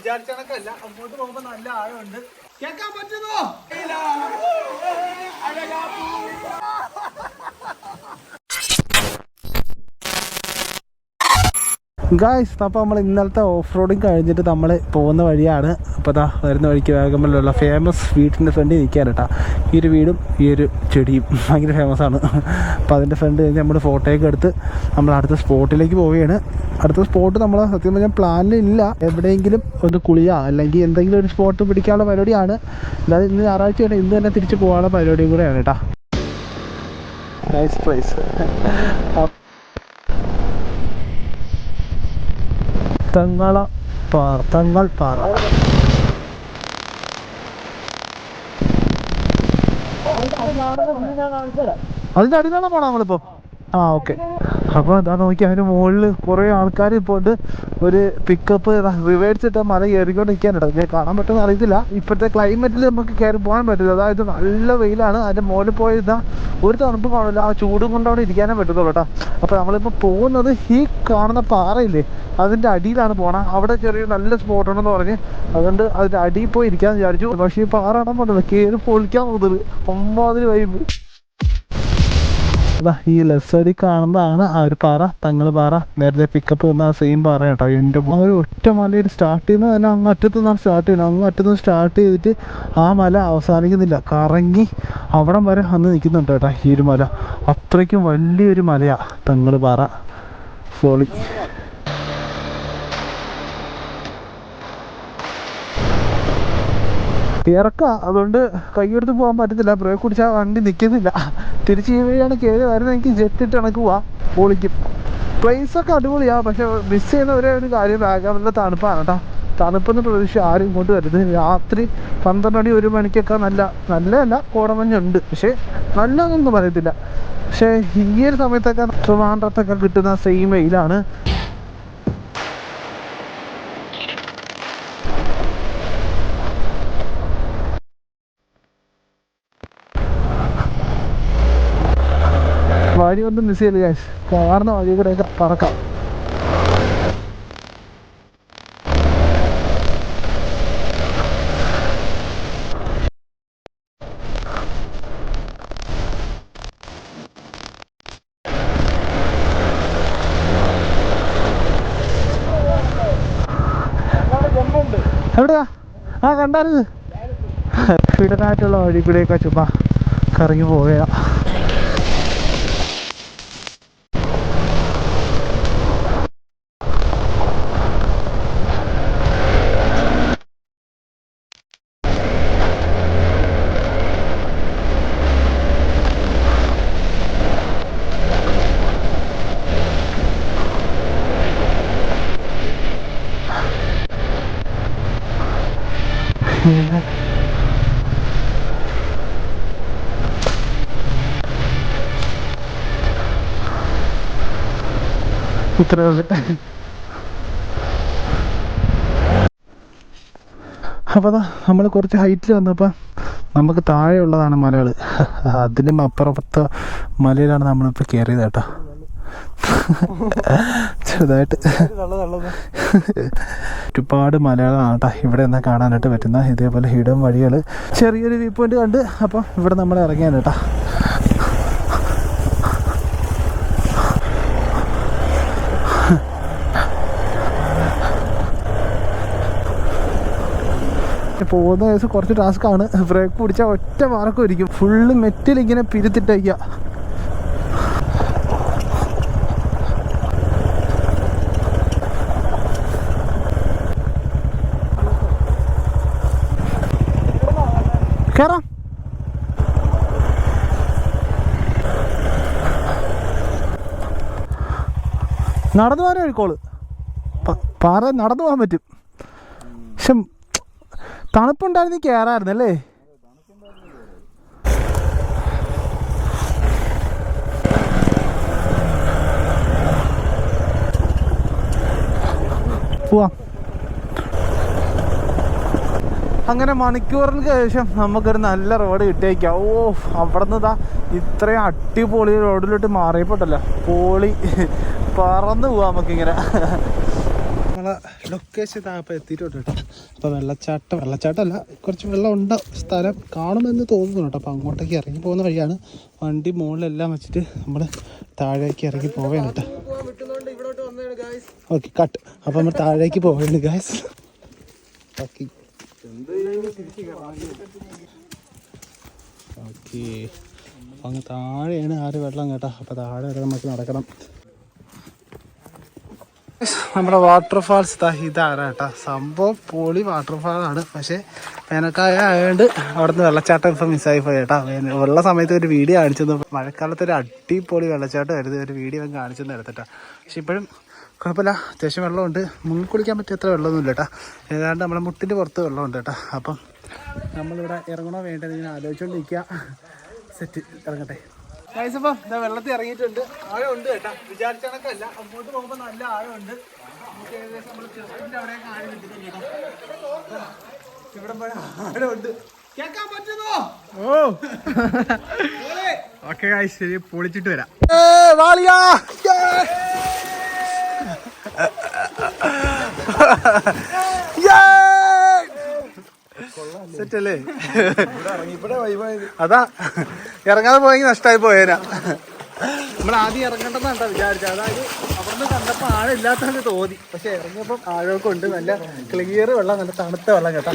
വിചാരിച്ച കണക്കല്ല. അങ്ങോട്ട് പോകുമ്പോ നല്ല ആഴമുണ്ട്. കേൾക്കാൻ പറ്റുന്നോ? ഗായ്സ് അപ്പോൾ നമ്മൾ ഇന്നലത്തെ ഓഫ് റോഡിങ് കഴിഞ്ഞിട്ട് നമ്മൾ പോകുന്ന വഴിയാണ്. അപ്പോൾ ദാ വരുന്ന വഴിക്ക് വാഗമണിലുള്ള ഫേമസ് വീട്ടിന്റെ ഫ്രണ്ടിൽ നിൽക്കാൻ കേട്ടോ ഈ ഒരു വീടും ഈ ഒരു ചെടിയും ഭയങ്കര ഫേമസ് ആണ്. അപ്പോൾ അതിന്റെ ഫ്രണ്ട് കഴിഞ്ഞ് നമ്മൾ ഫോട്ടോയൊക്കെ എടുത്ത് നമ്മൾ അടുത്ത സ്പോട്ടിലേക്ക് പോവുകയാണ്. അടുത്ത സ്പോട്ട് നമ്മൾ സത്യം പറഞ്ഞാൽ പ്ലാനിലില്ല എവിടെയെങ്കിലും ഒന്ന് കുളിയാ. അല്ലെങ്കിൽ എന്തെങ്കിലും ഒരു സ്പോട്ട് പിടിക്കാനുള്ള പരിപാടിയാണ്. അല്ലാതെ ഇന്ന് ഞായറാഴ്ചയാണ് ഇന്ന് തന്നെ തിരിച്ച് പോകാനുള്ള പരിപാടിയും കൂടെയാണ് കേട്ടോ നൈസ് പ്ലേസ് തങ്ങള പാറ തങ്ങൾ പാറ. അതിന്റെ അടിയിലാണ് പോണോ നമ്മളിപ്പോ. ആ ഓക്കെ. അപ്പോൾ എന്താ നോക്കി അതിന് മുകളിൽ കുറേ ആൾക്കാർ പോയിട്ട് ഒരു പിക്കപ്പ് റിവേഴ്സ് ഇട്ട മല കയറിക്കൊണ്ടിരിക്കാനുണ്ട് കാണാൻ പറ്റുമെന്ന് അറിയത്തില്ല. ഇപ്പോഴത്തെ ക്ലൈമറ്റിൽ നമുക്ക് കയറി പോകാൻ പറ്റില്ല. അതായത് നല്ല വെയിലാണ്. അതിന്റെ മുകളിൽ പോയിരുന്ന ഒരു തണുപ്പ് കാണില്ല ആ ചൂടും കൊണ്ട് ഇരിക്കാനേ പറ്റത്തുള്ളൂ കേട്ടോ. അപ്പോൾ നമ്മളിപ്പോൾ പോകുന്നത് ഈ കാണുന്ന പാറയില്ലേ? അതിന്റെ അടിയിലാണ് പോണത് അവിടെ ചെറിയ നല്ല സ്പോട്ട് ഉണ്ടെന്ന് പറഞ്ഞ് അതുകൊണ്ട് അതിന്റെ അടിയിൽ പോയി ഇരിക്കാന്ന് വിചാരിച്ചു. പക്ഷേ ഈ പാറ പറ്റില്ല കയറി പൊളിക്കാൻ തോന്നുന്നത് ഒമ്പതിന് വൈബ് ഈ ലെഫ്റ്റ് സൈഡിൽ കാണുന്നതാണ് ആ ഒരു പാറ. തങ്ങൾ പാറ. നേരത്തെ പിക്കപ്പ് വന്ന ആ സെയിം പാറ കേട്ടോ എന്റെ ആ ഒരു ഒറ്റ മലയിൽ സ്റ്റാർട്ട് ചെയ്യുന്നത് തന്നെ അങ്ങ് അറ്റത്തു നിന്നാണ് സ്റ്റാർട്ട് ചെയ്യുന്നത്. അങ്ങ് അറ്റത്തു നിന്ന് സ്റ്റാർട്ട് ചെയ്തിട്ട് ആ മല അവസാനിക്കുന്നില്ല. കറങ്ങി അവിടം വരെ അന്ന് നിൽക്കുന്നുണ്ട് കേട്ടോ ഈ ഒരു മല. അത്രയ്ക്കും വലിയൊരു മലയാണ് തങ്ങൾ പാറ. സോളി ഇറക്ക. അതുകൊണ്ട് കൈയെടുത്ത് പോകാൻ പറ്റത്തില്ല. ബ്രേക്ക് പിടിച്ചാൽ വണ്ടി നിൽക്കുന്നില്ല തിരിച്ച് ഈ വഴിയാണ് കയറി വരുന്നത്. എനിക്ക് ജെറ്റ് ഇട്ട് കണക്ക് പോവാം. പൊളിക്കും. ഒക്കെ അടിപൊളിയാ. പക്ഷെ മിസ് ചെയ്യുന്ന ഒരേ ഒരു കാര്യം വാഗമണിലെ തണുപ്പാണ് കേട്ടോ തണുപ്പെന്ന് പ്രതീക്ഷ ആരും ഇങ്ങോട്ട് വരുന്നത് രാത്രി പന്ത്രണ്ട് മണി ഒരു മണിക്കൊക്കെ നല്ല നല്ലതല്ല. കോടമഞ്ഞുണ്ട്. പക്ഷേ നല്ലതൊന്നും പറയത്തില്ല. പക്ഷേ ഈ ഒരു സമയത്തൊക്കെ ട്രിവാൻഡ്രത്തൊക്കെ കിട്ടുന്ന സെയിം വെയിലാണ്. വഴി ഒന്നും മിസ് ചെയ്യില്ല ഗൈസ് കാരണം വഴി കൂടെയൊക്കെ പറക്കാം. ആ കണ്ടായിരുന്നു ഫിഡനായിട്ടുള്ള വഴി കൂടെയൊക്കെ ചുമ്മാ കറങ്ങി പോവുകയാ. ഇത്ര അപ്പോൾ നമ്മൾ കുറച്ച് ഹൈറ്റിൽ വന്നപ്പോൾ നമുക്ക് താഴെയുള്ളതാണ് മലകൾ അതിലും അപ്പുറത്തെ മലയിലാണ് നമ്മളിപ്പോൾ കയറിയത് കേട്ടോ. ചെറുതായിട്ട്. ഒരുപാട് മലകളാണ് കേട്ടോ ഇവിടെ നിന്ന് കാണാനായിട്ട് പറ്റുന്ന ഇതേപോലെ ഹിഡൻ വഴികൾ ചെറിയൊരു വ്യൂ പോയിന്റ് കണ്ട് അപ്പോൾ ഇവിടെ നമ്മൾ ഇറങ്ങിയാണ് കേട്ടോ. പോകുന്ന ദിവസം കുറച്ച് ടാസ്ക് ആണ്. ബ്രേക്ക് പിടിച്ചാൽ ഒറ്റ മാർക്കും ഇരിക്കും ഫുള്ള് മെറ്റിൽ ഇങ്ങനെ പിരുത്തിട്ടയ്ക്ക കയറാം നടന്നു പോകാനേ ഒഴുക്കോൾ പാറ നടന്നു പോകാൻ പറ്റും. പക്ഷെ തണുപ്പുണ്ടായിരുന്നു കയറായിരുന്നു അല്ലേ? പോവാം. അങ്ങനെ മണിക്കൂറിന് ശേഷം നമുക്കൊരു നല്ല റോഡ് കിട്ടിയേക്കാം. ഓ അവിടെ ഇതാ ഇത്രയും അടിപൊളി റോഡിലോട്ട് മാറിയപ്പോട്ടല്ലോ? പോളി. പറന്ന് പോവാ നമുക്കിങ്ങനെ. ലൊക്കേഷൻ താപ്പം എത്തിയിട്ടുണ്ട് കേട്ടോ. അപ്പോൾ വെള്ളച്ചാട്ടം വെള്ളച്ചാട്ടമല്ല കുറച്ച് വെള്ളം ഉണ്ട് സ്ഥലം കാണുമെന്ന് തോന്നുന്നു കേട്ടോ. അപ്പോൾ അങ്ങോട്ടേക്ക് ഇറങ്ങി പോകുന്ന വഴിയാണ്. വണ്ടി മുകളിലെല്ലാം വെച്ചിട്ട് നമ്മൾ താഴേക്ക് ഇറങ്ങി പോവുകയാണ് കേട്ടോ. ഓക്കെ കട്ട് അപ്പോൾ നമ്മൾ താഴേക്ക് പോവുകയാണ് ഗായ്സ് ഓക്കെ ഓക്കെ അങ്ങ് താഴെയാണ് ആര് വെള്ളം കേട്ടോ. അപ്പോൾ താഴെ വരെ നമുക്ക് നടക്കണം. നമ്മുടെ വാട്ടർഫാൾസ് ഇതാണ് കേട്ടോ. സംഭവം പൊളി വാട്ടർഫാളാണ് പക്ഷേ വേനൽക്കായ ആയതുകൊണ്ട് അവിടുന്ന് വെള്ളച്ചാട്ടം ഇപ്പം മിസ്സായി പോയി കേട്ടോ. ഉള്ള സമയത്ത് ഒരു വീഡിയോ കാണിച്ചത് മഴക്കാലത്ത് ഒരു അടിപൊളി വെള്ളച്ചാട്ടം ആയിരുന്നു. ഒരു വീഡിയോ ഞാൻ കാണിച്ചെന്ന് എടുത്തിട്ടാ പക്ഷെ ഇപ്പോഴും കുഴപ്പമില്ല. അത്യാവശ്യം വെള്ളമുണ്ട്. മുങ്ങി കുളിക്കാൻ പറ്റിയ അത്ര വെള്ളമൊന്നുമില്ല കേട്ടോ. ഏതാണ്ട് നമ്മുടെ മുട്ടിന്റെ പുറത്ത് വെള്ളമുണ്ട് കേട്ടോ. അപ്പം നമ്മളിവിടെ ഇറങ്ങണോ വേണ്ടത് ഇങ്ങനെ ആലോചിച്ചുകൊണ്ടിരിക്കുക സെറ്റ് ഇറങ്ങട്ടെ. ഇതാ വെള്ളത്തിൽ ഇറങ്ങിയിട്ടുണ്ട്. ആഴമുണ്ട് കേട്ടാ. വിചാരിച്ച കണക്കല്ല അങ്ങോട്ട് പോകുമ്പോൾ നല്ല ആഴമുണ്ട്. നമുക്ക് ഏകദേശം നമ്മൾ ചെറുപ്പിന്റെ അവിടെ ആഴം കിട്ടുന്നുണ്ട് കേട്ടോ. ഇവിടെ പോയ ആഴമുണ്ട്. കേൾക്കാൻ പറ്റുന്നോ? ഓ. ഓക്കെ ശരി പൊളിച്ചിട്ട് വരാം. വാളിയാ. അല്ലേ? അതാ. ഇറങ്ങാതെ പോയെങ്കിൽ നഷ്ടമായി പോയേനാ. നമ്മൾ ആദ്യം ഇറങ്ങണ്ടെന്നാണ് കേട്ടോ വിചാരിച്ചത്. അതായത് അവിടുന്ന് കണ്ടപ്പോൾ ആഴം ഇല്ലാത്തത് തോന്നി. പക്ഷെ ഇറങ്ങിയപ്പോൾ ആഴമൊക്കെ ഉണ്ട്. നല്ല ക്ലിയർ വെള്ളം നല്ല തണുത്ത വെള്ളം കേട്ടോ.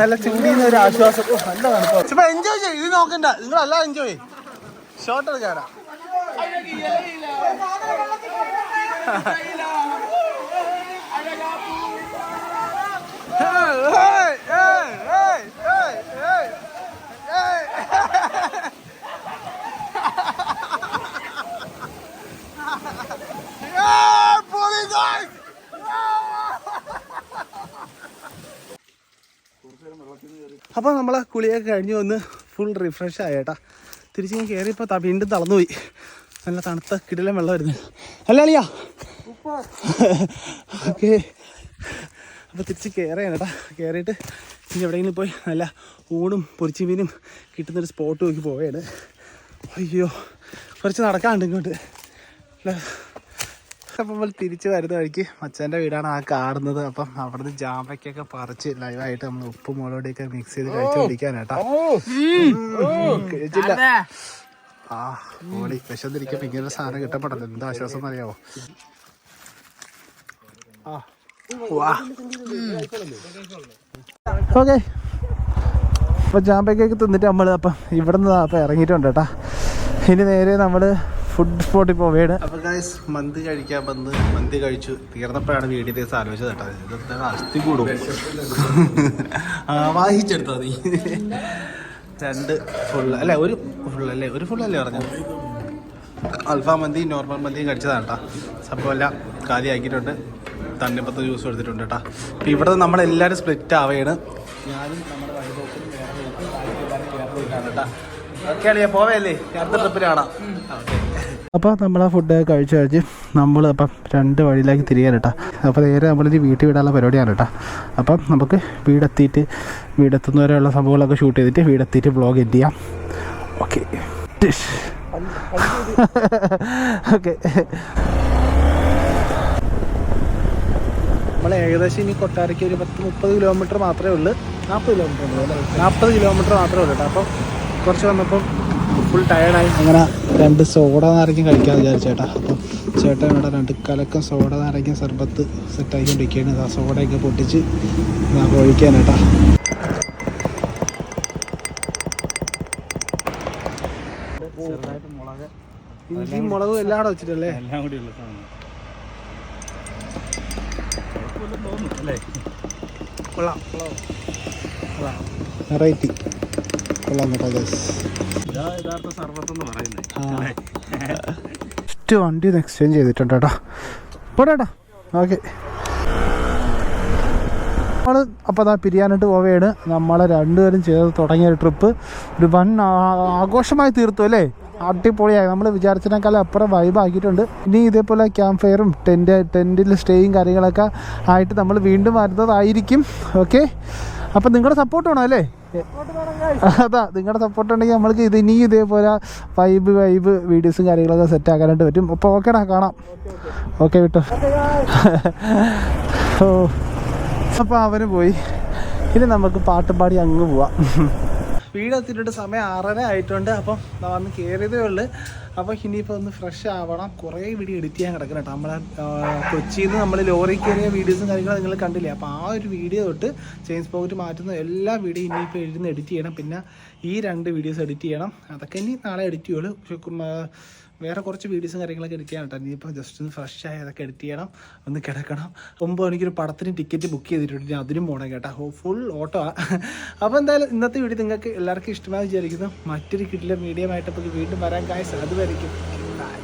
നല്ല ചൂടിന്ന് ഒരു ആശ്വാസം. നല്ല തണുപ്പ്. എൻജോയ് ചെയ്യും. ഇത് നോക്കണ്ട. നിങ്ങൾ അല്ല എൻജോയ് ഷോർട്ട് എടുക്കാടാ അപ്പോൾ നമ്മൾ കുളിയൊക്കെ കഴിഞ്ഞ് വന്ന് ഫുൾ റിഫ്രഷ് ആയേട്ടാ. തിരിച്ച് ഞാൻ കയറിയപ്പോൾ ത- വീണ്ടും തളർന്നുപോയി. നല്ല തണുത്ത കിടിലം വെള്ളം വരുന്നു അല്ല അളിയാ? ഓക്കെ. അപ്പോൾ തിരിച്ച് കയറിയാണ് കേട്ടാ കയറിയിട്ട് ഇനി എവിടെയെങ്കിലും പോയി നല്ല ഊണും പൊരിച്ച മീനും കിട്ടുന്നൊരു സ്പോട്ട് നോക്കി പോവുകയാണ് അയ്യോ. കുറച്ച് നടക്കാണ്ട് ഇങ്ങോട്ട്. അപ്പം നമ്മൾ തിരിച്ചു വരുന്ന വഴിക്ക് മച്ചാന്റെ വീടാണ് ആ കാണുന്നത്. അപ്പം അവിടുന്ന് ജാമ്പയ്ക്കൊക്കെ പറിച്ച് ലൈവായിട്ട് നമ്മൾ ഉപ്പും മുളകൊടിയൊക്കെ മിക്സ് ചെയ്ത് കഴിച്ചു കഴിച്ചില്ല. ആ ഓടി. വിശന്നിരിക്കുമ്പോൾ ഇങ്ങനെ ഒരു സാധനം കിട്ടപ്പെടല്ലോ എന്താ ആശ്വാസം എന്നറിയാവോ? ഓക്കെ. അപ്പൊ ജാമ്പയ്ക്കൊക്കെ തിന്നിട്ട് നമ്മൾ അപ്പം ഇവിടെ നിന്ന് അപ്പം ഇറങ്ങിയിട്ടുണ്ട് കേട്ടാ. ഇനി നേരെ നമ്മൾ ഫുഡ് സ്പോട്ടിൽ വീട് അപ്പോൾ ഗൈസ് മന്തി കഴിക്കാൻ വന്ന് മന്തി കഴിച്ചു തീർന്നപ്പോഴാണ് വീഡിയോ ദിവസം ആലോചിച്ചത് കേട്ടോ അസ്ഥി കൂടും ആ വാഹിച്ചെടുത്തോ നീ രണ്ട് ഫുൾ അല്ലേ ഒരു ഫുൾ അല്ലേ ഒരു ഫുൾ അല്ലേ പറഞ്ഞു അൽഫാം മന്തി നോർമൽ മന്തിയും കഴിച്ചതാണ് കേട്ടോ സംഭവമെല്ലാം കാലിയാക്കിയിട്ടുണ്ട് തണ്ണിപ്പത്ത് ജ്യൂസ് എടുത്തിട്ടുണ്ട് കേട്ടോ അപ്പം ഇവിടെ നമ്മളെല്ലാവരും സ്പ്ലിറ്റ് ആവുകയാണ് ഞാനും നമ്മുടെ വേറെ കേട്ടോ ഓക്കെ അളിയാ പോവല്ലേ? അടുത്ത ട്രിപ്പിൽ കാണാം. അപ്പോൾ നമ്മൾ ആ ഫുഡ് കഴിച്ച് കഴിച്ച് നമ്മൾ അപ്പം രണ്ട് വഴിയിലേക്ക് തിരികാൻ കേട്ടോ. അപ്പോൾ നേരെ നമ്മളൊരു വീട്ടിൽ വിടാനുള്ള പരിപാടിയാണ് കേട്ടോ. അപ്പം നമുക്ക് വീടെത്തിയിട്ട് വീടെത്തുന്നവരെയുള്ള സംഭവങ്ങളൊക്കെ ഷൂട്ട് ചെയ്തിട്ട് വീടെത്തിയിട്ട് ബ്ലോഗ് എൻഡ് ചെയ്യാം. ഓക്കെ. ഓക്കെ. നമ്മൾ ഏകദേശം ഇനി കൊട്ടാരയ്ക്ക് ഒരു പത്ത് മുപ്പത് കിലോമീറ്റർ മാത്രമേ ഉള്ളൂ. നാൽപ്പത് കിലോമീറ്റർ നാൽപ്പത് കിലോമീറ്റർ മാത്രമേ ഉള്ളൂ കേട്ടോ. അപ്പം കുറച്ച് വന്നപ്പം ഫുൾ ടയർഡായി അങ്ങനെ രണ്ട് സോഡ നാരങ്ങ കഴിക്കാൻ വിചാരിച്ചേട്ടാ അപ്പം ചേട്ടൻ ഇവിടെ രണ്ട് കലക്കം സോഡ നാരങ്ങ സർബത്ത് സെറ്റാക്കിക്കൊണ്ടിരിക്കുകയാണ് ആ സോഡയൊക്കെ പൊട്ടിച്ച് ഞാൻ ഒഴിക്കാനേട്ടാ മുളക്. ഇഞ്ചിയും മുളകും എല്ലാം കൂടെ വെച്ചിട്ടല്ലേ? എല്ലാം കൂടി ഉള്ള സാധനം. കൊള്ളാം. വെറൈറ്റി. കൊള്ളാം കേട്ടോ ഫസ്റ്റ് വണ്ടി ഒന്ന് എക്സ്ചേഞ്ച് ചെയ്തിട്ടുണ്ട് കേട്ടോ. പോടേട്ടാ ഓക്കെ. നമ്മൾ അപ്പോൾ അതാ പിരിയാനായിട്ട് പോവുകയാണ് നമ്മൾ രണ്ടുപേരും ചെയ്ത് തുടങ്ങിയ ഒരു ട്രിപ്പ് ഒരു വൻ ആഘോഷമായി തീർത്തു അല്ലേ? അടിപൊളിയായി. നമ്മൾ വിചാരിച്ചതിനേക്കാളും അപ്പുറം വൈബ് ആക്കിയിട്ടുണ്ട്. ഇനി ഇതേപോലെ ക്യാമ്പ് ഫയറും ടെന്റ് ടെന്റിൽ സ്റ്റേയും കാര്യങ്ങളൊക്കെ ആയിട്ട് നമ്മൾ വീണ്ടും വരുന്നതായിരിക്കും. ഓക്കെ? അപ്പം നിങ്ങളുടെ സപ്പോർട്ട് വേണം അല്ലേ? അതാ നിങ്ങളുടെ സപ്പോർട്ട് ഉണ്ടെങ്കിൽ നമ്മൾക്ക് ഇത് ഇനിയും ഇതേപോലെ വൈബ് വൈബ് വീഡിയോസും കാര്യങ്ങളൊക്കെ സെറ്റ് ആക്കാനായിട്ട് പറ്റും. അപ്പോൾ ഓക്കേടാ കാണാം. ഓക്കെ വിട്ടോ. ഓ. അപ്പോൾ അവന് പോയി. ഇനി നമുക്ക് പാട്ടും പാടി അങ്ങ് പോവാം. വീട് എത്തിയിട്ട് സമയം ആറര ആയിട്ടുണ്ട്. അപ്പം വന്ന് കയറിയതേ ഉള്ളു. അപ്പോൾ ഇനിയിപ്പോൾ ഒന്ന് ഫ്രഷ് ആവണം. കുറേ വീഡിയോ എഡിറ്റ് ചെയ്യാൻ കിടക്കണം കേട്ടോ. നമ്മളെ കൊച്ചിയിൽ നിന്ന് നമ്മൾ ലോറി കയറിയ വീഡിയോസും കാര്യങ്ങളും നിങ്ങൾ കണ്ടില്ലേ? അപ്പോൾ ആ ഒരു വീഡിയോ തൊട്ട് ചെയിൻസ് പോക്കറ്റ് മാറ്റുന്ന എല്ലാ വീഡിയോ ഇനിയിപ്പോൾ എഴുതുന്ന എഡിറ്റ് ചെയ്യണം. പിന്നെ ഈ രണ്ട് വീഡിയോസ് എഡിറ്റ് ചെയ്യണം. അതൊക്കെ ഇനി നാളെ എഡിറ്റ് ചെയ്യുള്ളൂ. വേറെ കുറച്ച് വീഡിയോസും കാര്യങ്ങളൊക്കെ എഡിറ്റ് കേട്ടോ. ഇനിയിപ്പോൾ ജസ്റ്റ് ഒന്ന് ഫ്രഷ് ആയി അതൊക്കെ എഡിറ്റ് ചെയ്യണം. ഒന്ന് കിടക്കണം. ഒമ്പത് മണിക്കൊരു പടത്തിന് ടിക്കറ്റ് ബുക്ക് ചെയ്തിട്ടുണ്ട്. അതിനും പോകണം കേട്ടോ. ഫുൾ ഓട്ടോ അപ്പോൾ എന്തായാലും ഇന്നത്തെ വീഡിയോ നിങ്ങൾക്ക് എല്ലാവർക്കും ഇഷ്ടമായി വിചാരിക്കുന്നു. മറ്റൊരു മീഡിയം ആയിട്ട് വീണ്ടും വരാൻ കാശ് അതുവരെയും